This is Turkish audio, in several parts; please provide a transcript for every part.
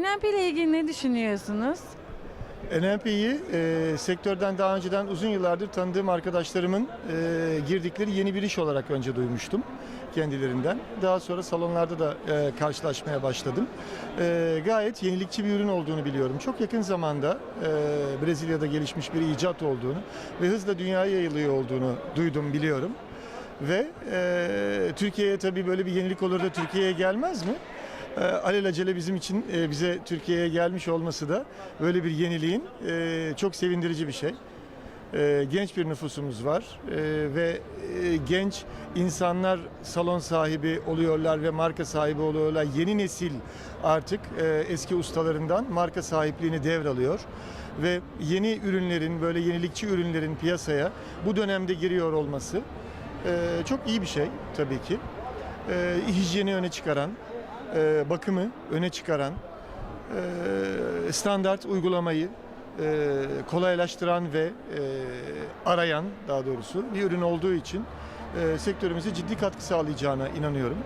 NMP ile ilgili ne düşünüyorsunuz? NMP'yi e, sektörden daha önceden uzun yıllardır tanıdığım arkadaşlarımın e, girdikleri yeni bir iş olarak önce duymuştum kendilerinden. Daha sonra salonlarda da e, karşılaşmaya başladım. E, gayet yenilikçi bir ürün olduğunu biliyorum. Çok yakın zamanda e, Brezilya'da gelişmiş bir icat olduğunu ve hızla dünyaya yayılıyor olduğunu duydum, biliyorum. Ve e, Türkiye'ye tabii böyle bir yenilik olur da Türkiye'ye gelmez mi? E, alelacele bizim için e, bize Türkiye'ye gelmiş olması da böyle bir yeniliğin e, çok sevindirici bir şey. E, genç bir nüfusumuz var ve genç insanlar salon sahibi oluyorlar ve marka sahibi oluyorlar. Yeni nesil artık eski ustalarından marka sahipliğini devralıyor ve yeni ürünlerin böyle yenilikçi ürünlerin piyasaya bu dönemde giriyor olması çok iyi bir şey tabii ki. Hijyeni öne çıkaran, e, bakımı öne çıkaran, e, standart uygulamayı e, kolaylaştıran ve e, arayan daha doğrusu bir ürün olduğu için e, sektörümüze ciddi katkı sağlayacağına inanıyorum.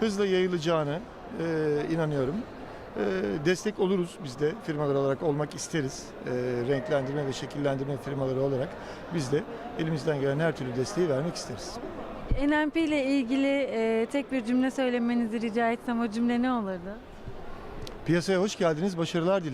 Hızla yayılacağına e, inanıyorum. E, destek oluruz biz de firmalar olarak olmak isteriz. E, renklendirme ve şekillendirme firmaları olarak biz de elimizden gelen her türlü desteği vermek isteriz. NMP ile ilgili e, tek bir cümle söylemenizi rica etsem o cümle ne olurdu? Piyasaya hoş geldiniz, başarılar dilerim.